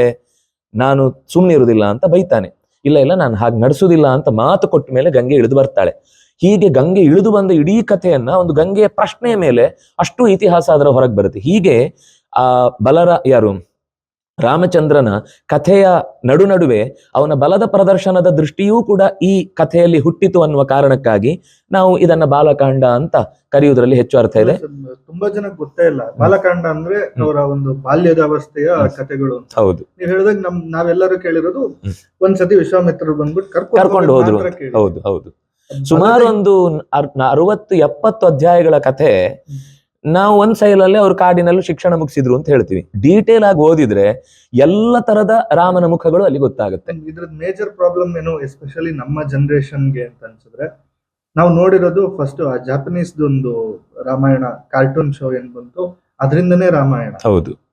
ನಾನು ಸುಮ್ಮನೆ ಇರುವುದಿಲ್ಲ ಅಂತ ಬೈತಾನೆ. ಇಲ್ಲ ಇಲ್ಲ, ನಾನು ಹಾಗೆ ನಡೆಸುವುದಿಲ್ಲ ಅಂತ ಮಾತು ಕೊಟ್ಟ ಮೇಲೆ ಗಂಗೆ ಇಳಿದು ಬರ್ತಾಳೆ. ಹೀಗೆ ಗಂಗೆ ಇಳಿದು ಬಂದ ಇಡೀ ಕಥೆಯನ್ನ ಒಂದು ಗಂಗೆಯ ಪ್ರಶ್ನೆಯ ಮೇಲೆ ಅಷ್ಟು ಇತಿಹಾಸ ಅದರ ಹೊರಗೆ ಬರುತ್ತೆ. ಹೀಗೆ ಆ ಬಲರ ಯಾರು? ರಾಮಚಂದ್ರನ ಕಥೆಯ ನಡು ನಡುವೆ ಅವನ ಬಲದ ಪ್ರದರ್ಶನದ ದೃಷ್ಟಿಯೂ ಕೂಡ ಈ ಕಥೆಯಲ್ಲಿ ಹುಟ್ಟಿತು ಅನ್ನುವ ಕಾರಣಕ್ಕಾಗಿ ನಾವು ಇದನ್ನ ಬಾಲಕಾಂಡ ಅಂತ ಕರೆಯುವುದರಲ್ಲಿ ಹೆಚ್ಚು ಅರ್ಥ ಇದೆ. ತುಂಬಾ ಜನಕ್ಕೆ ಗೊತ್ತೇ ಇಲ್ಲ. ಬಾಲಕಾಂಡ ಅಂದ್ರೆ ಅವರ ಒಂದು ಬಾಲ್ಯದ ಅವಸ್ಥೆಯ ಕಥೆಗಳು ಹೌದು. ನೀವು ಹೇಳಿದಾಗ ನಮ್ ನಾವೆಲ್ಲರೂ ಕೇಳಿರೋದು. ಒಂದ್ಸತಿ ವಿಶ್ವಾಮಿತ್ರರು ಬಂದ್ಬಿಟ್ಟು ಕರ್ಕೊಂಡು ಹೋದ್ರು. ಹೌದು ಹೌದು. ಸುಮಾರು ಒಂದು ಅರವತ್ತು ಎಪ್ಪತ್ತು ಅಧ್ಯಾಯಗಳ ಕಥೆ. ನಾವು ಒಂದ್ ಸೈಲಲ್ಲೇ ಅವ್ರ ಕಾಡಿನಲ್ಲೂ ಶಿಕ್ಷಣ ಮುಗಿಸಿದ್ರು ಅಂತ ಹೇಳ್ತೀವಿ. ಡೀಟೇಲ್ ಆಗಿ ಓದಿದ್ರೆ ಎಲ್ಲ ತರದ ರಾಮನ ಮುಖಗಳು ಅಲ್ಲಿ ಗೊತ್ತಾಗುತ್ತೆ. ಇದ್ರದ್ ಮೇಜರ್ ಪ್ರಾಬ್ಲಮ್ ಏನು ಎಸ್ಪೆಷಲಿ ನಮ್ಮ ಜನರೇಷನ್ಗೆ ಅಂತ ಅನ್ಸಿದ್ರೆ ನಾವು ನೋಡಿರೋದು ಫಸ್ಟ್ ಆ ಜಾಪನೀಸ್ ಒಂದು ರಾಮಾಯಣ ಕಾರ್ಟೂನ್ ಶೋ ಏನ್ ಬಂತು ಅದರಿಂದನೇ ರಾಮಾಯಣ. ಹೌದು.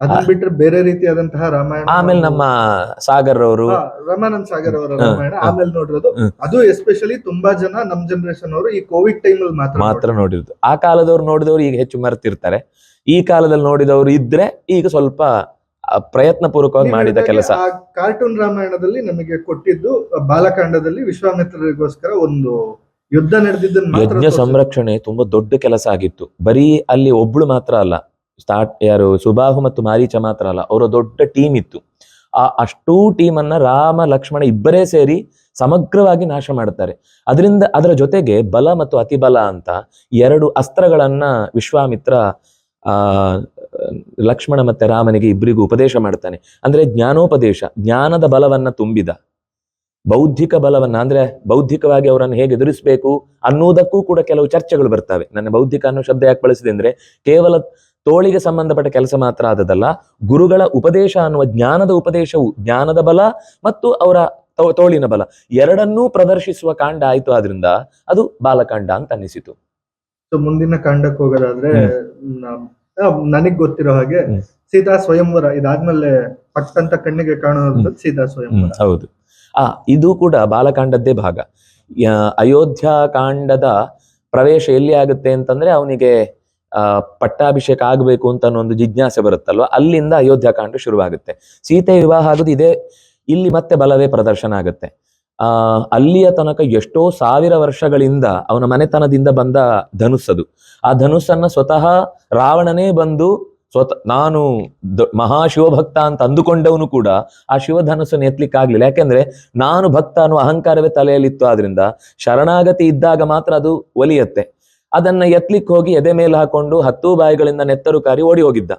ಅದನ್ನ ಬಿಟ್ರೆ ಬೇರೆ ರೀತಿಯಾದಂತಹ ರಾಮಾಯಣ ಆಮೇಲೆ ನಮ್ಮ ಸಾಗರ್ ಅವರು ರಮಾನಂದ್ ಸಾಗರ್ ಅವರ ರಾಮಾಯಣ. ಆಮೇಲೆ ನೋಡಿರೋದು ಅದು ಎಸ್ಪೆಷಲಿ ತುಂಬಾ ಜನ ನಮ್ ಜನರೇಷನ್ ಅವರು ಈ ಕೋವಿಡ್ ಟೈಮ್ ಅಲ್ಲಿ ಮಾತ್ರ ಮಾತ್ರ ನೋಡಿರೋದು. ಆ ಕಾಲದವ್ರು ನೋಡಿದವರು ಈಗ ಹೆಚ್ಚು ಮರೆತಿರ್ತಾರೆ. ಈ ಕಾಲದಲ್ಲಿ ನೋಡಿದವರು ಇದ್ರೆ ಈಗ ಸ್ವಲ್ಪ ಪ್ರಯತ್ನ ಪೂರ್ವಕವಾಗಿ ಮಾಡಿದ ಕೆಲಸ. ಆ ಕಾರ್ಟೂನ್ ರಾಮಾಯಣದಲ್ಲಿ ನಮಗೆ ಕೊಟ್ಟಿದ್ದು ಬಾಲಕಾಂಡದಲ್ಲಿ ವಿಶ್ವಾಮಿತ್ರರಿಗೋಸ್ಕರ ಒಂದು ಯುದ್ಧ ನಡೆದಿದ್ದ ಯಜ್ಞ ಸಂರಕ್ಷಣೆ ತುಂಬಾ ದೊಡ್ಡ ಕೆಲಸ ಆಗಿತ್ತು. ಬರೀ ಅಲ್ಲಿ ಒಬ್ಳು ಮಾತ್ರ ಅಲ್ಲ ಸ್ಟಾರ್ಟ್ ಯಾರು? ಸುಬಾಹು ಮತ್ತು ಮಾರೀಚ ಮಾತ್ರ ಅಲ್ಲ, ಅವರ ದೊಡ್ಡ ಟೀಮ್ ಇತ್ತು. ಆ ಅಷ್ಟೂ ಟೀಮ್ ಅನ್ನ ರಾಮ, ಲಕ್ಷ್ಮಣ ಇಬ್ಬರೇ ಸೇರಿ ಸಮಗ್ರವಾಗಿ ನಾಶ ಮಾಡ್ತಾರೆ. ಅದರಿಂದ ಅದರ ಜೊತೆಗೆ ಬಲ ಮತ್ತು ಅತಿಬಲ ಅಂತ ಎರಡು ಅಸ್ತ್ರಗಳನ್ನ ವಿಶ್ವಾಮಿತ್ರ, ಆ, ಲಕ್ಷ್ಮಣ ಮತ್ತೆ ರಾಮನಿಗೆ ಇಬ್ಬರಿಗೂ ಉಪದೇಶ ಮಾಡ್ತಾನೆ. ಅಂದ್ರೆ ಜ್ಞಾನೋಪದೇಶ, ಜ್ಞಾನದ ಬಲವನ್ನ ತುಂಬಿದ. ಬೌದ್ಧಿಕ ಬಲವನ್ನ, ಅಂದ್ರೆ ಬೌದ್ಧಿಕವಾಗಿ ಅವರನ್ನು ಹೇಗೆ ಎದುರಿಸಬೇಕು ಅನ್ನುವುದಕ್ಕೂ ಕೂಡ ಕೆಲವು ಚರ್ಚೆಗಳು ಬರ್ತವೆ. ನನ್ನ ಬೌದ್ಧಿಕ ಅನ್ನೋ ಶಬ್ದ ಯಾಕೆ ಬಳಸಿದೆ ಅಂದ್ರೆ ಕೇವಲ ತೋಳಿಗೆ ಸಂಬಂಧಪಟ್ಟ ಕೆಲಸ ಮಾತ್ರ ಆದದಲ್ಲ ಗುರುಗಳ ಉಪದೇಶ ಅನ್ನುವ ಜ್ಞಾನದ ಉಪದೇಶವು ಜ್ಞಾನದ ಬಲ ಮತ್ತು ಅವರ ತೋಳಿನ ಬಲ. ಎರಡನ್ನೂ ಪ್ರದರ್ಶಿಸುವ ಕಾಂಡ ಆಯ್ತು ಆದ್ರಿಂದ ಅದು ಬಾಲಕಾಂಡ ಅಂತ ಅನ್ನಿಸಿತು. ಮುಂದಿನ ಕಾಂಡಕ್ಕೆ ಹೋಗೋದಾದ್ರೆ ನನಗ್ ಗೊತ್ತಿರೋ ಹಾಗೆ ಸೀತಾ ಸ್ವಯಂವರ ಇದಾದ್ಮೇಲೆ ಪಟ್ಟಂತ ಕಣ್ಣಿಗೆ ಕಾಣುವಂಥದ್ದು ಸೀತಾ ಸ್ವಯಂವರ. ಹೌದು. ಆ ಇದು ಕೂಡ ಬಾಲಕಾಂಡದ್ದೇ ಭಾಗ. ಅಯೋಧ್ಯ ಕಾಂಡದ ಪ್ರವೇಶ ಎಲ್ಲಿ ಆಗುತ್ತೆ ಅಂತಂದ್ರೆ ಅವನಿಗೆ ಪಟ್ಟಾಭಿಷೇಕ ಆಗಬೇಕು ಅಂತ ಒಂದು ಜಿಜ್ಞಾಸೆ ಬರುತ್ತಲ್ವ? ಅಲ್ಲಿಂದ ಅಯೋಧ್ಯ ಕಾಂಡ ಶುರುವಾಗುತ್ತೆ. ಸೀತೆ ವಿವಾಹ ಆಗೋದು ಇದೇ, ಇಲ್ಲಿ ಮತ್ತೆ ಬಲವೇ ಪ್ರದರ್ಶನ ಆಗುತ್ತೆ. ಆ, ಅಲ್ಲಿಯ ತನಕ ಎಷ್ಟೋ ಸಾವಿರ ವರ್ಷಗಳಿಂದ ಅವನ ಮನೆತನದಿಂದ ಬಂದ ಧನುಸ್ಸದು ಆ ಧನುಸ್ಸನ್ನ ಸ್ವತಃ ರಾವಣನೇ ಬಂದು ಸ್ವತಃ, ನಾನು ಮಹಾಶಿವಭಕ್ತ ಅಂತ ಅಂದುಕೊಂಡವನು ಕೂಡ ಆ ಶಿವಧನಸ್ಸನ್ನು ಎತ್ತಲಿಕ್ಕಾಗ್ಲಿಲ್ಲ ಯಾಕೆಂದ್ರೆ ನಾನು ಭಕ್ತ ಅನ್ನುವ ಅಹಂಕಾರವೇ ತಲೆಯಲ್ಲಿತ್ತು ಆದ್ರಿಂದ, ಶರಣಾಗತಿ ಇದ್ದಾಗ ಮಾತ್ರ ಅದು ಒಲಿಯತ್ತೆ. ಅದನ್ನ ಎತ್ತಲಿಕ್ಕೆ ಹೋಗಿ ಎದೆ ಮೇಲೆ ಹಾಕೊಂಡು ಹತ್ತು ಬಾಯಿಗಳಿಂದ ನೆತ್ತರು ಕಾರಿ ಓಡಿ ಹೋಗಿದ್ದ.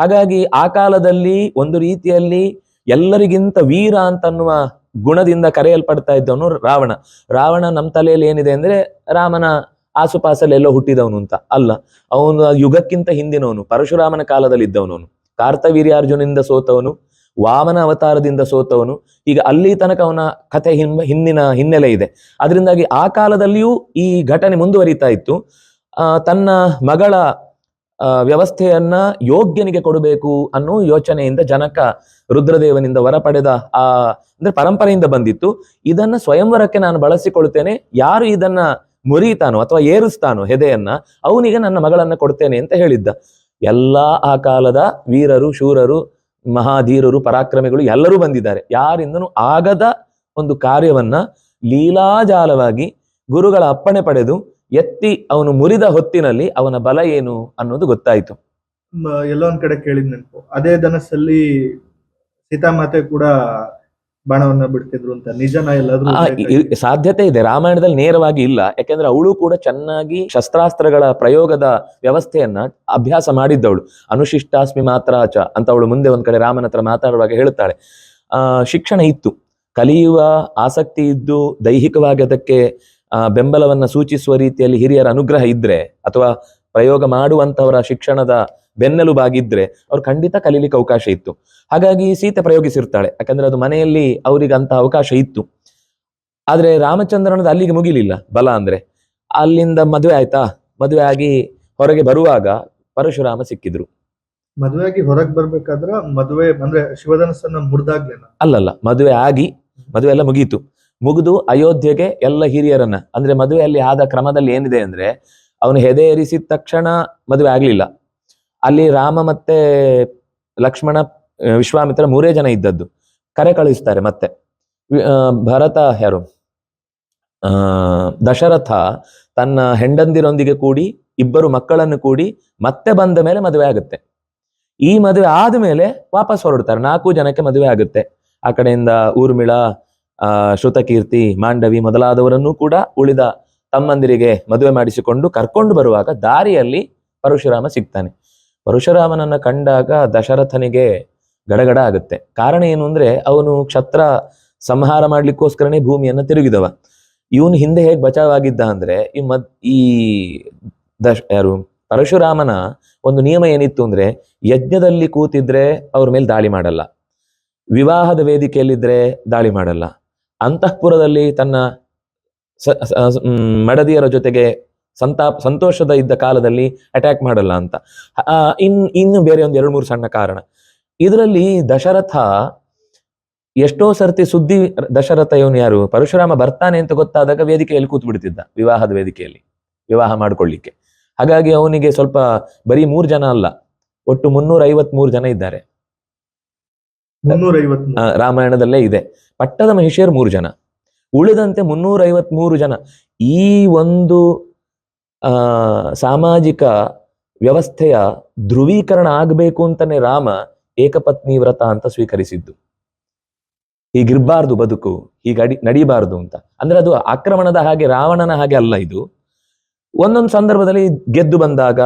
ಹಾಗಾಗಿ ಆ ಕಾಲದಲ್ಲಿ ಒಂದು ರೀತಿಯಲ್ಲಿ ಎಲ್ಲರಿಗಿಂತ ವೀರ ಅಂತನ್ನುವ ಗುಣದಿಂದ ಕರೆಯಲ್ಪಡ್ತಾ ಇದ್ದವನು ರಾವಣ. ರಾವಣ ನಮ್ಮ ತಲೆಯಲ್ಲಿ ಏನಿದೆ ಅಂದ್ರೆ ರಾಮನ ಆಸುಪಾಸಲ್ಲಿ ಎಲ್ಲೋ ಹುಟ್ಟಿದವನು ಅಂತ. ಅಲ್ಲ, ಅವನು ಯುಗಕ್ಕಿಂತ ಹಿಂದಿನವನು, ಪರಶುರಾಮನ ಕಾಲದಲ್ಲಿ ಇದ್ದವನವನು ಕಾರ್ತವೀರ್ಯಾರ್ಜುನಿಂದ ಸೋತವನು. ವಾಮನ ಅವತಾರದಿಂದ ಸೋತವನು. ಈಗ ಅಲ್ಲಿ ತನಕ ಅವನ ಕಥೆ ಹಿಂದಿನ ಹಿನ್ನೆಲೆ ಇದೆ. ಅದರಿಂದಾಗಿ ಆ ಕಾಲದಲ್ಲಿಯೂ ಈ ಘಟನೆ ಮುಂದುವರಿತಾ ಇತ್ತು. ತನ್ನ ಮಗಳ ವ್ಯವಸ್ಥೆಯನ್ನ ಯೋಗ್ಯನಿಗೆ ಕೊಡಬೇಕು ಅನ್ನೋ ಯೋಚನೆಯಿಂದ ಜನಕ ರುದ್ರದೇವನಿಂದ ವರ ಪಡೆದ ಆ, ಅಂದ್ರೆ ಪರಂಪರೆಯಿಂದ ಬಂದಿತ್ತು. ಇದನ್ನ ಸ್ವಯಂವರಕ್ಕೆ ನಾನು ಬಳಸಿಕೊಳ್ತೇನೆ ಯಾರು ಇದನ್ನ ಮುರಿಯುತ್ತಾನೋ ಅಥವಾ ಏರಿಸ್ತಾನೋ ಹೆದೆಯನ್ನ ಅವನಿಗೆ ನನ್ನ ಮಗಳನ್ನ ಕೊಡ್ತೇನೆ ಅಂತ ಹೇಳಿದ್ದ. ಎಲ್ಲಾ ಆ ಕಾಲದ ವೀರರು, ಶೂರರು ಮಹಾಧೀರರು, ಪರಾಕ್ರಮಿಗಳು ಎಲ್ಲರೂ ಬಂದಿದ್ದಾರೆ. ಯಾರಿಂದನೂ ಆಗದ ಒಂದು ಕಾರ್ಯವನ್ನ ಲೀಲಾಜಾಲವಾಗಿ ಗುರುಗಳ ಅಪ್ಪಣೆ ಪಡೆದು ಎತ್ತಿ ಅವನು ಮುರಿದ ಹೊತ್ತಿನಲ್ಲಿ ಅವನ ಬಲ ಏನು ಅನ್ನೋದು ಗೊತ್ತಾಯಿತು. ಎಲ್ಲೊಂದ್ ಕಡೆ ಕೇಳಿದ್ ನೆನಪು. ಅದೇ ಧನಸ್ಸಲ್ಲಿ ಸೀತಾಮಾತೆ ಕೂಡ ಬಾಣವನ್ನ ಬಿಡ್ತಿದ್ರು ಅಂತ ನಿಜನ ಎಲ್ಲಾದ್ರೂ? ಸಾಧ್ಯತೆ ಇದೆ. ರಾಮಾಯಣದಲ್ಲಿ ನೇರವಾಗಿ ಇಲ್ಲ. ಯಾಕೆಂದ್ರೆ ಅವಳು ಕೂಡ ಚೆನ್ನಾಗಿ ಶಸ್ತ್ರಾಸ್ತ್ರಗಳ ಪ್ರಯೋಗದ ವ್ಯವಸ್ಥೆಯನ್ನ ಅಭ್ಯಾಸ ಮಾಡಿದ್ದವಳು. ಅನುಶಿಷ್ಟಾಸ್ಮಿ ಮಾತ್ರಾಚ ಅಂತ ಅವಳು ಮುಂದೆ ಒಂದ್ ಕಡೆ ರಾಮನ ಹತ್ರ ಮಾತಾಡುವಾಗ ಹೇಳ್ತಾಳೆ ಆ ಶಿಕ್ಷಣ ಇತ್ತು. ಕಲಿಯುವ ಆಸಕ್ತಿ ಇದ್ದು ದೈಹಿಕವಾಗಿ ಅದಕ್ಕೆ ಬೆಂಬಲವನ್ನ ಸೂಚಿಸುವ ರೀತಿಯಲ್ಲಿ ಹಿರಿಯರ ಅನುಗ್ರಹ ಇದ್ರೆ ಅಥವಾ ಪ್ರಯೋಗ ಮಾಡುವಂತವರ ಶಿಕ್ಷಣದ ಬೆನ್ನೆಲುಬಾಗಿದ್ರೆ ಅವ್ರು ಖಂಡಿತ ಕಲೀಲಿಕ್ಕೆ ಅವಕಾಶ ಇತ್ತು. ಹಾಗಾಗಿ ಸೀತೆ ಪ್ರಯೋಗಿಸಿರ್ತಾಳೆ. ಯಾಕಂದ್ರೆ ಅದು ಮನೆಯಲ್ಲಿ ಅವರಿಗೆ ಅಂತ ಅವಕಾಶ ಇತ್ತು. ಆದ್ರೆ ರಾಮಚಂದ್ರನದು ಅಲ್ಲಿಗೆ ಮುಗಿಲಿಲ್ಲ ಬಲ ಅಂದ್ರೆ. ಅಲ್ಲಿಂದ ಮದುವೆ ಆಯ್ತಾ? ಮದುವೆ ಆಗಿ ಹೊರಗೆ ಬರುವಾಗ ಪರಶುರಾಮ ಸಿಕ್ಕಿದ್ರು. ಮದುವೆ ಆಗಿ ಹೊರಗೆ ಬರ್ಬೇಕಾದ್ರ ಮದುವೆ ಅಂದ್ರೆ ಶಿವಧನಸ್ಸನ್ನ ಮುರಿದಾಗ್ಲೇನ? ಅಲ್ಲಲ್ಲ ಮದುವೆ ಆಗಿ ಮದುವೆ ಎಲ್ಲ ಮುಗೀತು. ಮುಗಿದು ಅಯೋಧ್ಯೆಗೆ ಎಲ್ಲ ಹಿರಿಯರನ್ನ ಅಂದ್ರೆ ಮದುವೆಯಲ್ಲಿ ಆದ ಕ್ರಮದಲ್ಲಿ ಏನಿದೆ ಅಂದ್ರೆ ಅವನು ಹೆದೆ ಏರಿಸಿದ ತಕ್ಷಣ ಮದುವೆ ಆಗ್ಲಿಲ್ಲ. ಅಲ್ಲಿ ರಾಮ ಮತ್ತೆ ಲಕ್ಷ್ಮಣ ವಿಶ್ವಾಮಿತ್ರ ಮೂರೇ ಜನ ಇದ್ದದ್ದು. ಕರೆ ಕಳಿಸ್ತಾರೆ ಮತ್ತೆ. ಭರತ ಯಾರು? ದಶರಥ ತನ್ನ ಹೆಂಡಂದಿರೊಂದಿಗೆ ಕೂಡಿ, ಇಬ್ಬರು ಮಕ್ಕಳನ್ನು ಕೂಡಿ ಮತ್ತೆ ಬಂದ ಮೇಲೆ ಮದುವೆ ಆಗುತ್ತೆ. ಈ ಮದುವೆ ಆದ ಮೇಲೆ ವಾಪಸ್ ಹೊರಡ್ತಾರೆ. ನಾಲ್ಕು ಜನಕ್ಕೆ ಮದುವೆ ಆಗುತ್ತೆ. ಆ ಕಡೆಯಿಂದ ಊರ್ಮಿಳ, ಆ, ಶ್ರುತಕೀರ್ತಿ, ಮಾಂಡವಿ ಮೊದಲಾದವರನ್ನು ಕೂಡ ಉಳಿದ ತಮ್ಮಂದಿರಿಗೆ ಮದುವೆ ಮಾಡಿಸಿಕೊಂಡು ಕರ್ಕೊಂಡು ಬರುವಾಗ ದಾರಿಯಲ್ಲಿ ಪರಶುರಾಮ ಸಿಗ್ತಾನೆ. ಪರಶುರಾಮನನ್ನ ಕಂಡಾಗ ದಶರಥನಿಗೆ ಗಡಗಡ ಆಗುತ್ತೆ. ಕಾರಣ ಏನು ಅಂದ್ರೆ ಅವನು ಕ್ಷತ್ರ ಸಂಹಾರ ಮಾಡ್ಲಿಕ್ಕೋಸ್ಕರನೇ ಭೂಮಿಯನ್ನ ತಿರುಗಿದವ. ಇವನು ಹಿಂದೆ ಹೇಗೆ ಬಚಾವಾಗಿದ್ದ ಅಂದ್ರೆ ಈ ಮದ್ ಈ ದಶ ಯಾರು? ಪರಶುರಾಮನ ಒಂದು ನಿಯಮ ಏನಿತ್ತು ಅಂದ್ರೆ ಯಜ್ಞದಲ್ಲಿ ಕೂತಿದ್ರೆ ಅವ್ರ ಮೇಲೆ ದಾಳಿ ಮಾಡಲ್ಲ. ವಿವಾಹದ ವೇದಿಕೆಯಲ್ಲಿದ್ರೆ ದಾಳಿ ಮಾಡಲ್ಲ. ಅಂತಃಪುರದಲ್ಲಿ ತನ್ನ ಮಡದಿಯರ ಜೊತೆಗೆ ಸಂತಾಪ ಸಂತೋಷದ ಇದ್ದ ಕಾಲದಲ್ಲಿ ಅಟ್ಯಾಕ್ ಮಾಡಲ್ಲ ಅಂತ. ಇನ್ ಇನ್ನು ಬೇರೆ ಒಂದು ಎರಡು ಮೂರು ಸಣ್ಣ ಕಾರಣ. ಇದರಲ್ಲಿ ದಶರಥ ಎಷ್ಟೋ ಸರ್ತಿ ಸುದ್ದಿ ದಶರಥ ಇವನು ಯಾರು? ಪರಶುರಾಮ ಬರ್ತಾನೆ ಅಂತ ಗೊತ್ತಾದಾಗ ವೇದಿಕೆಯಲ್ಲಿ ಕೂತ್ ಬಿಡ್ತಿದ್ದ ವಿವಾಹದ ವೇದಿಕೆಯಲ್ಲಿ ವಿವಾಹ ಮಾಡ್ಕೊಳ್ಳಿಕ್ಕೆ. ಹಾಗಾಗಿ ಅವನಿಗೆ ಸ್ವಲ್ಪ ಬರೀ ಮೂರು ಜನ ಅಲ್ಲ ಒಟ್ಟು ಮುನ್ನೂರ ಐವತ್ಮೂರು ಜನ ಇದ್ದಾರೆ. ಐವತ್ ರಾಮಾಯಣದಲ್ಲೇ ಇದೆ. ಪಟ್ಟದ ಮಹಿಷಿಯರು ಮೂರು ಜನ. ಉಳಿದಂತೆ ಮುನ್ನೂರ ಐವತ್ಮೂರು ಜನ. ಈ ಒಂದು ಸಾಮಾಜಿಕ ವ್ಯವಸ್ಥೆಯ ಧ್ರುವೀಕರಣ ಆಗಬೇಕು ಅಂತಾನೆ ರಾಮ ಏಕಪತ್ನಿ ವ್ರತ ಅಂತ ಸ್ವೀಕರಿಸಿದ್ದು. ಹೀಗಿರ್ಬಾರ್ದು ಬದುಕು, ಹೀಗೆ ಅಡಿ, ನಡೀಬಾರ್ದು ಅಂತ. ಅಂದ್ರೆ ಅದು ಆಕ್ರಮಣದ ಹಾಗೆ, ರಾವಣನ ಹಾಗೆ ಅಲ್ಲ ಇದು. ಒಂದೊಂದು ಸಂದರ್ಭದಲ್ಲಿ ಗೆದ್ದು ಬಂದಾಗ,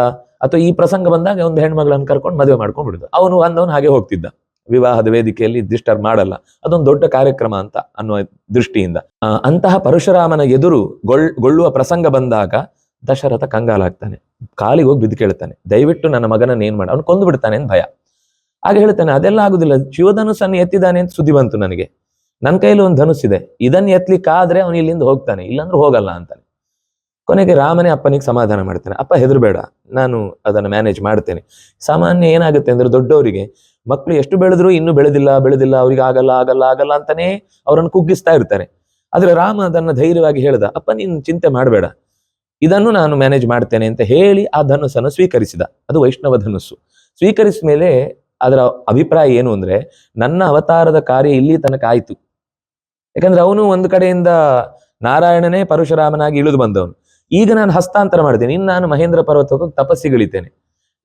ಅಥವಾ ಈ ಪ್ರಸಂಗ ಬಂದಾಗ ಒಂದು ಹೆಣ್ಮಗಳನ್ನು ಕರ್ಕೊಂಡು ಮದುವೆ ಮಾಡ್ಕೊಂಡು ಬಿಡುದು ಅವನು ಅಂದವನು ಹಾಗೆ ಹೋಗ್ತಿದ್ದ. ವಿವಾಹದ ವೇದಿಕೆಯಲ್ಲಿ ಡಿಸ್ಟರ್ಬ್ ಮಾಡಲ್ಲ. ಅದೊಂದು ದೊಡ್ಡ ಕಾರ್ಯಕ್ರಮ ಅಂತ ಅನ್ನುವ ದೃಷ್ಟಿಯಿಂದ. ಅಂತಹ ಪರಶುರಾಮನ ಎದುರು ಗೊಳ್, ಗೊಳ್ಳುವ ಪ್ರಸಂಗ ಬಂದಾಗ ದಶರಥ ಕಂಗಾಲಾಗ್ತಾನೆ ಕಾಲಿಗೆ ಹೋಗಿ ಬಿದ್ದು ಕೇಳ್ತಾನೆ. ದಯವಿಟ್ಟು ನನ್ನ ಮಗನನ್ನ ಏನ್ ಮಾಡ, ಅವನು ಕೊಂದು ಬಿಡ್ತಾನೆ ಅಂತ ಭಯ. ಆಗ ಹೇಳ್ತಾನೆ, ಅದೆಲ್ಲ ಆಗುದಿಲ್ಲ. ಶಿವಧನುಸ್ಸನ್ನು ಎತ್ತಿದ್ದಾನೆ ಅಂತ ಸುದ್ದಿ ಬಂತು ನನಗೆ. ನನ್ನ ಕೈಯಲ್ಲಿ ಒಂದು ಧನುಸ್ಸಿದೆ. ಇದನ್ನ ಎತ್ತಲಿಕ್ಕಾದ್ರೆ ಅವನು ಇಲ್ಲಿಂದ ಹೋಗ್ತಾನೆ. ಇಲ್ಲಾಂದ್ರೆ ಹೋಗಲ್ಲ ಅಂತಾನೆ ಕೊನೆಗೆ ರಾಮನೇ ಅಪ್ಪನಿಗೆ ಸಮಾಧಾನ ಮಾಡ್ತಾನೆ. ಅಪ್ಪ ಹೆದರಬೇಡ, ನಾನು ಅದನ್ನು ಮ್ಯಾನೇಜ್ ಮಾಡ್ತೇನೆ. ಸಾಮಾನ್ಯ ಏನಾಗುತ್ತೆ ಅಂದ್ರೆ ದೊಡ್ಡವರಿಗೆ ಮಕ್ಕಳು ಎಷ್ಟು ಬೆಳೆದ್ರು ಇನ್ನೂ ಬೆಳೆದಿಲ್ಲ ಬೆಳೆದಿಲ್ಲ, ಅವ್ರಿಗೆ ಆಗಲ್ಲ ಆಗಲ್ಲ ಆಗಲ್ಲ ಅಂತಾನೇ ಅವರನ್ನು ಕುಗ್ಗಿಸ್ತಾ ಇರ್ತಾರೆ. ಆದರೆ ರಾಮ ಅದನ್ನ ಧೈರ್ಯವಾಗಿ ಹೇಳ್ದ, ಅಪ್ಪ, ನೀನು ಚಿಂತೆ ಮಾಡಬೇಡ. ಇದನ್ನು ನಾನು ಮ್ಯಾನೇಜ್ ಮಾಡ್ತೇನೆ ಅಂತ ಹೇಳಿ ಆ ಧನುಸ್ಸನ್ನು ಸ್ವೀಕರಿಸಿದ. ಅದು ವೈಷ್ಣವ ಧನುಸ್ಸು. ಸ್ವೀಕರಿಸಿದ ಮೇಲೆ ಅದರ ಅಭಿಪ್ರಾಯ ಏನು ಅಂದ್ರೆ, ನನ್ನ ಅವತಾರದ ಕಾರ್ಯ ಇಲ್ಲಿ ತನಕ ಆಯಿತು. ಯಾಕಂದ್ರೆ ಅವನು ಒಂದು ಕಡೆಯಿಂದ ನಾರಾಯಣನೇ ಪರಶುರಾಮನಾಗಿ ಇಳಿದು ಬಂದವನು. ಈಗ ನಾನು ಹಸ್ತಾಂತರ ಮಾಡಿದ್ದೇನೆ ಇನ್ನು ನಾನು ಮಹೇಂದ್ರ ಪರ್ವತಕ್ಕೆ ಹೋಗಿ ತಪಸ್ಸಿಗಳಿತೇನೆ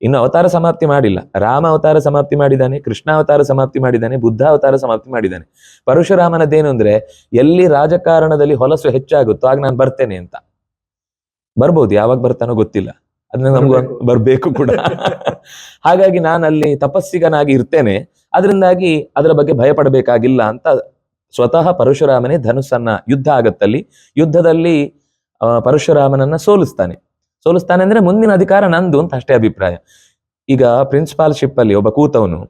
ಇನ್ನು ಅವತಾರ ಸಮಾಪ್ತಿ ಮಾಡಿಲ್ಲ. ರಾಮ ಅವತಾರ ಸಮಾಪ್ತಿ ಮಾಡಿದ್ದಾನೆ ಕೃಷ್ಣ ಅವತಾರ ಸಮಾಪ್ತಿ ಮಾಡಿದ್ದಾನೆ ಬುದ್ಧ ಅವತಾರ ಸಮಾಪ್ತಿ ಮಾಡಿದ್ದಾನೆ. ಪರಶುರಾಮನದ್ದೇನು ಅಂದ್ರೆ ಎಲ್ಲಿ ರಾಜಕಾರಣದಲ್ಲಿ ಹೊಲಸು ಹೆಚ್ಚಾಗುತ್ತೋ ಆಗ ನಾನು ಬರ್ತೇನೆ ಅಂತ. ಬರ್ಬೋದು ಯಾವಾಗ ಬರ್ತಾನೋ ಗೊತ್ತಿಲ್ಲ. ಅದನ್ನ ನಮ್ಗೆ ಬರ್ಬೇಕು. ಕೂಡ. ಹಾಗಾಗಿ ನಾನು ಅಲ್ಲಿ ತಪಸ್ಸಿಗನಾಗಿ ಇರ್ತೇನೆ. ಅದರಿಂದಾಗಿ ಅದರ ಬಗ್ಗೆ ಭಯ ಪಡಬೇಕಾಗಿಲ್ಲ ಅಂತ ಸ್ವತಃ ಪರಶುರಾಮನೇ ಧನುಸ್ಸನ್ನ ಯುದ್ಧ ಆಗತ್ತಲ್ಲಿ. ಯುದ್ಧದಲ್ಲಿ ಪರಶುರಾಮನನ್ನ ಸೋಲಿಸ್ತಾನೆ. ಸೋಲಿಸ್ತಾನೆ ಅಂದ್ರೆ ಮುಂದಿನ ಅಧಿಕಾರ ನಂದು ಅಂತ ಅಷ್ಟೇ ಅಭಿಪ್ರಾಯ. ಈಗ ಪ್ರಿನ್ಸಿಪಾಲ್ಶಿಪ್ ಅಲ್ಲಿ ಒಬ್ಬ ಕೂತವನು,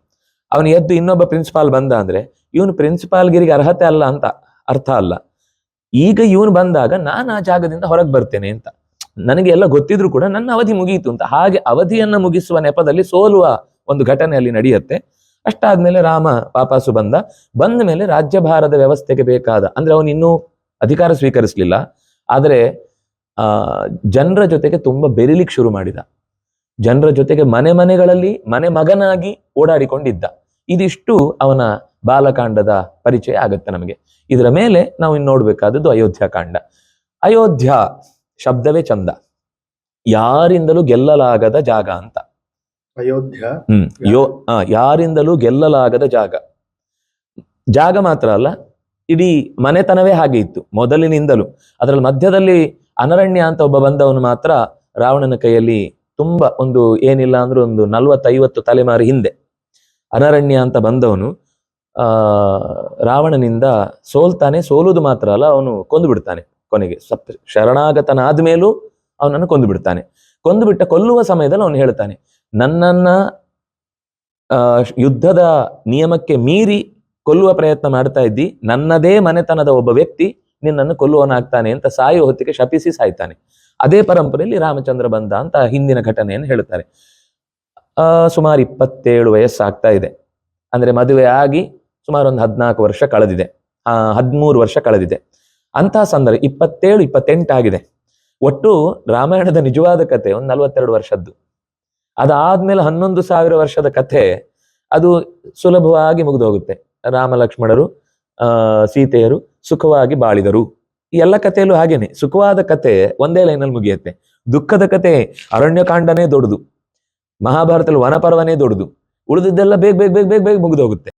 ಅವನು ಎದ್ದು ಇನ್ನೊಬ್ಬ ಪ್ರಿನ್ಸಿಪಾಲ್ ಬಂದ ಅಂದ್ರೆ ಇವನು ಪ್ರಿನ್ಸಿಪಾಲ್ಗಿರಿಗೆ ಅರ್ಹತೆ ಅಲ್ಲ ಅಂತ ಅರ್ಥ ಅಲ್ಲ. ಈಗ ಇವನು ಬಂದಾಗ ನಾನು ಆ ಜಾಗದಿಂದ ಹೊರಗೆ ಬರ್ತೇನೆ ಅಂತ. ನನಗೆ ಎಲ್ಲ ಗೊತ್ತಿದ್ರು ಕೂಡ ನನ್ನ ಅವಧಿ ಮುಗಿಯಿತು ಅಂತ. ಹಾಗೆ ಅವಧಿಯನ್ನ ಮುಗಿಸುವ ನೆಪದಲ್ಲಿ ಸೋಲುವ ಒಂದು ಘಟನೆ ಅಲ್ಲಿ ನಡೆಯುತ್ತೆ. ಅಷ್ಟಾದ್ಮೇಲೆ ರಾಮ ವಾಪಸ್ಸು ಬಂದ. ಬಂದ ಮೇಲೆ ರಾಜ್ಯಭಾರದ ವ್ಯವಸ್ಥೆಗೆ ಬೇಕಾದ, ಅಂದ್ರೆ ಅವನು ಇನ್ನೂ ಅಧಿಕಾರ ಸ್ವೀಕರಿಸಲಿಲ್ಲ. ಆದರೆ ಜನರ ಜೊತೆಗೆ ತುಂಬಾ ಬೆರಿಲಿಕ್ಕೆ ಶುರು ಮಾಡಿದ. ಜನರ ಜೊತೆಗೆ ಮನೆ ಮನೆಗಳಲ್ಲಿ ಮನೆ ಮಗನಾಗಿ ಓಡಾಡಿಕೊಂಡಿದ್ದ. ಇದಿಷ್ಟು ಅವನ ಬಾಲಕಾಂಡದ ಪರಿಚಯ ಆಗತ್ತೆ ನಮಗೆ. ಇದರ ಮೇಲೆ ನಾವು ಇನ್ನು ನೋಡ್ಬೇಕಾದದ್ದು ಅಯೋಧ್ಯ ಕಾಂಡ. ಅಯೋಧ್ಯ ಶಬ್ದವೇ ಚಂದ. ಯಾರಿಂದಲೂ ಗೆಲ್ಲಲಾಗದ ಜಾಗ ಅಂತ. ಅಯೋಧ್ಯ? ಹ್ಮ್ ಯೋ ಯಾರಿಂದಲೂ ಗೆಲ್ಲಲಾಗದ ಜಾಗ. ಜಾಗ ಮಾತ್ರ ಅಲ್ಲ ಇಡೀ ಮನೆತನವೇ ಹಾಗೆ ಇತ್ತು. ಮೊದಲಿನಿಂದಲೂ ಅದರಲ್ಲಿ ಮಧ್ಯದಲ್ಲಿ ಅನರಣ್ಯ ಅಂತ ಒಬ್ಬ ಬಂದವನು ಮಾತ್ರ ರಾವಣನ ಕೈಯಲ್ಲಿ ತುಂಬಾ ಒಂದು ಏನಿಲ್ಲ ಅಂದ್ರೆ ಒಂದು ನಲ್ವತ್ತೈವತ್ತು ತಲೆಮಾರು ಹಿಂದೆ. ಅನರಣ್ಯ ಅಂತ ಬಂದವನು, ಆ, ರಾವಣನಿಂದ ಸೋಲ್ತಾನೆ ಸೋಲುದು ಮಾತ್ರ ಅಲ್ಲ, ಅವನು ಕೊಂದು ಬಿಡ್ತಾನೆ ಕೊನೆಗೆ. ಸಪ್ ಶರಣಾಗತನಾದ ಮೇಲೂ ಅವನನ್ನು ಕೊಂದು ಬಿಡ್ತಾನೆ. ಕೊಂದು ಬಿಟ್ಟ ಕೊಲ್ಲುವ ಸಮಯದಲ್ಲಿ ಅವನು ಹೇಳ್ತಾನೆ, ನನ್ನನ್ನ ಯುದ್ಧದ ನಿಯಮಕ್ಕೆ ಮೀರಿ ಕೊಲ್ಲುವ ಪ್ರಯತ್ನ ಮಾಡ್ತಾ ಇದ್ದಿ, ನನ್ನದೇ ಮನೆತನದ ಒಬ್ಬ ವ್ಯಕ್ತಿ ನಿನ್ನನ್ನು ಕೊಲ್ಲುವನಾಗ್ತಾನೆ ಅಂತ ಸಾಯುವ ಹೊತ್ತಿಗೆ ಶಪಿಸಿ ಸಾಯ್ತಾನೆ. ಅದೇ ಪರಂಪರೆಯಲ್ಲಿ ರಾಮಚಂದ್ರ ಬಂದ ಅಂತ ಹಿಂದಿನ ಘಟನೆಯನ್ನು ಹೇಳ್ತಾರೆ ಆ, ಸುಮಾರು ಇಪ್ಪತ್ತೇಳು ವಯಸ್ಸಾಗ್ತಾ ಇದೆ. ಅಂದ್ರೆ ಮದುವೆ ಆಗಿ ಸುಮಾರು ಒಂದು ಹದಿನಾಲ್ಕು ವರ್ಷ ಕಳೆದಿದೆ. ಆ, ಹದಿಮೂರು ವರ್ಷ ಕಳೆದಿದೆ. ಅಂತಹ ಸಂದರ್ಭ, ಇಪ್ಪತ್ತೇಳು ಇಪ್ಪತ್ತೆಂಟಾಗಿದೆ ಒಟ್ಟು ರಾಮಾಯಣದ ನಿಜವಾದ ಕತೆ ಒಂದು ನಲವತ್ತೆರಡು ವರ್ಷದ್ದು. ಅದಾದ್ಮೇಲೆ ಹನ್ನೊಂದು ಸಾವಿರ ವರ್ಷದ ಕಥೆ ಅದು ಸುಲಭವಾಗಿ ಮುಗಿದು ಹೋಗುತ್ತೆ ರಾಮ ಲಕ್ಷ್ಮಣರು ಸೀತೆಯರು ಸುಖವಾಗಿ ಬಾಳಿದರು. ಈ ಎಲ್ಲ ಕಥೆಯಲ್ಲೂ ಹಾಗೇನೆ. ಸುಖವಾದ ಕತೆ ಒಂದೇ ಲೈನಲ್ಲಿ ಮುಗಿಯುತ್ತೆ. ದುಃಖದ ಕತೆ ಅರಣ್ಯಕಾಂಡನೇ ದೊಡ್ಡದು. ಮಹಾಭಾರತದಲ್ಲಿ ವನಪರ್ವನೇ ದೊಡ್ಡದು. ಉಳಿದಿದ್ದೆಲ್ಲ ಬೇಗ ಬೇಗ ಬೇಗ ಬೇಗ ಬೇಗ ಮುಗಿದು ಹೋಗುತ್ತೆ